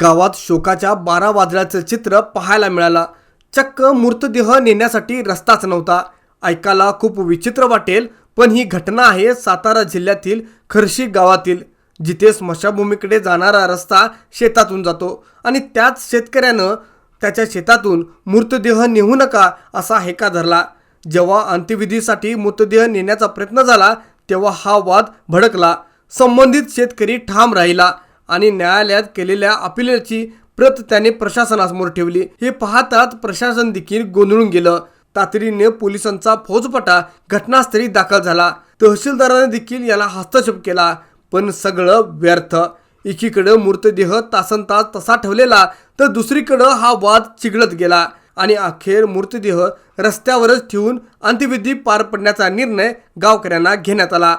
गावात शोकाच्या बारा वाजल्याचं चित्र पाहायला मिळालं. चक्क मृतदेह नेण्यासाठी रस्ताच नव्हता. ऐकायला खूप विचित्र वाटेल पण ही घटना आहे सातारा जिल्ह्यातील खर्शी गावातील. जिथे स्मशाभूमीकडे जाणारा रस्ता शेतातून जातो आणि त्याच शेतकऱ्यानं त्याच्या शेतातून मृतदेह नेऊ नका असा हेका धरला. जेव्हा अंत्यविधीसाठी मृतदेह नेण्याचा प्रयत्न झाला तेव्हा हा वाद भडकला. संबंधित शेतकरी ठाम राहिला. आणि न्यायालयात केलेल्या अपिलाची प्रत त्याने प्रशासनासमोर ठेवली. हे पाहताच प्रशासन देखील गोंधळून गेलं. तातडीने पोलिसांचा फौजपटा घटनास्थळी दाखल झाला. तहसीलदाराने देखील याला हस्तक्षेप केला पण सगळं व्यर्थ. एकीकडं मृतदेह तासन तास तसा ठेवलेला तर दुसरीकडं हा वाद चिघळत गेला आणि अखेर मृतदेह रस्त्यावरच ठेवून अंत्यविधी पार पडण्याचा निर्णय गावकऱ्यांना घेण्यात आला.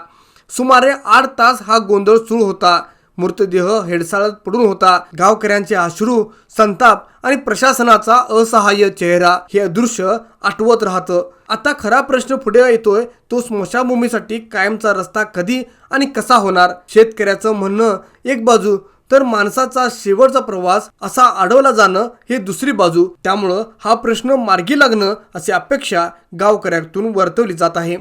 सुमारे आठ तास हा गोंधळ सुरू होता. मृतदेह हेडसाळत पडून होता. गावकऱ्यांचे अश्रू संताप आणि प्रशासनाचा असहाय्य चेहरा हे दृश्य आठवत राहतं. आता खरा प्रश्न पुढे येतोय तो स्मशानभूमीसाठी कायमचा रस्ता कधी आणि कसा होणार? शेतकऱ्याचं म्हणणं एक बाजू तर माणसाचा शेवटचा प्रवास असा अडवला जाणं हे दुसरी बाजू. त्यामुळं हा प्रश्न मार्गी लागणं अशी अपेक्षा गावकऱ्यातून वर्तवली जात आहे.